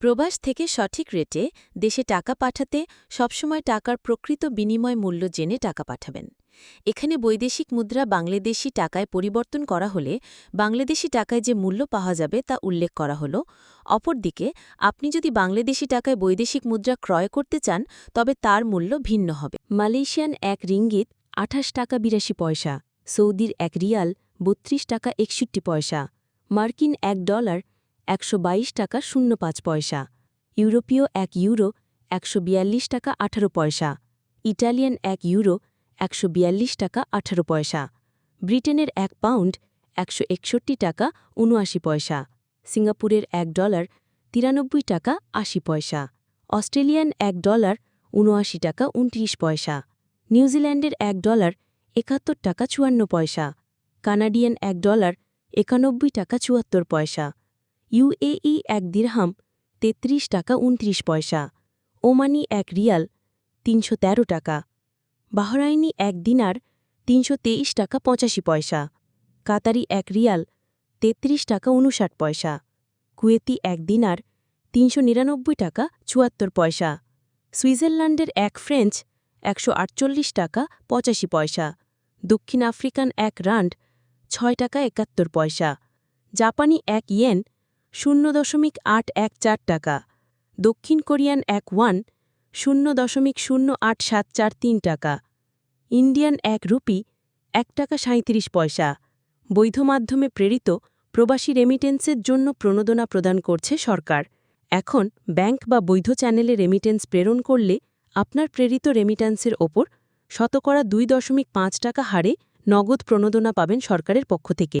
প্রবাস থেকে সঠিক রেটে দেশে টাকা পাঠাতে সবসময় টাকার প্রকৃত বিনিময় মূল্য জেনে টাকা পাঠাবেন। এখানে বৈদেশিক মুদ্রা বাংলাদেশি টাকায় পরিবর্তন করা হলে বাংলাদেশি টাকায় যে মূল্য পাওয়া যাবে তা উল্লেখ করা হল। অপরদিকে, আপনি যদি বাংলাদেশি টাকায় বৈদেশিক মুদ্রা ক্রয় করতে চান, তবে তার মূল্য ভিন্ন হবে। মালয়েশিয়ান এক রিঙ্গিত আঠাশ টাকা বিরাশি পয়সা, সৌদির এক রিয়াল বত্রিশ টাকা একষট্টি পয়সা, মার্কিন এক ডলার একশো বাইশ টাকা শূন্য পাঁচ পয়সা। ইউরোপীয় এক ইউরো একশো বিয়াল্লিশ টাকা আঠারো পয়সা। ইটালিয়ান এক ইউরো একশো বিয়াল্লিশ টাকা আঠারো পয়সা। ব্রিটেনের এক পাউন্ড একশো একষট্টি টাকা উনআশি পয়সা। সিঙ্গাপুরের এক ডলার তিরানব্বই টাকা আশি পয়সা। অস্ট্রেলিয়ান এক ডলার উনআশি টাকা উনত্রিশ পয়সা। নিউজিল্যান্ডের এক ডলার একাত্তর টাকা চুয়ান্ন পয়সা। কানাডিয়ান এক ডলার একানব্বই টাকা চুয়াত্তর পয়সা। ইউএই এক দিরহাম, তেত্রিশ টাকা উনত্রিশ পয়সা, ওমানি এক রিয়াল, তিনশো তেরো টাকা, বাহরাইনি এক দিনার, তিনশো তেইশ টাকা পঁচাশি পয়সা, কাতারি এক রিয়াল, তেত্রিশ টাকা উনষাট পয়সা, কুয়েতি এক দিনার, তিনশো নিরানব্বই টাকা চুয়াত্তর পয়সা, সুইজারল্যান্ডের এক ফ্রেঞ্চ, একশো আটচল্লিশ টাকা পঁচাশি পয়সা, দক্ষিণ আফ্রিকান এক রান্ড, ছয় টাকা একাত্তর পয়সা, জাপানি এক ইয়েন শূন্য দশমিক আট এক চার টাকা। দক্ষিণ কোরিয়ান এক ওয়ান, শূন্য দশমিক শূন্য আট সাত চার তিন টাকা। ইন্ডিয়ান এক রুপি, এক টাকা সাঁত্রিশ পয়সা। বৈধ মাধ্যমে প্রেরিত প্রবাসী রেমিটেন্সের জন্য প্রণোদনা প্রদান করছে সরকার। এখন ব্যাংক বা বৈধ চ্যানেলে রেমিটেন্স প্রেরণ করলে আপনার প্রেরিত রেমিট্যান্সের ওপর শতকরা দুই দশমিক পাঁচ টাকা হারে নগদ প্রণোদনা পাবেন সরকারের পক্ষ থেকে।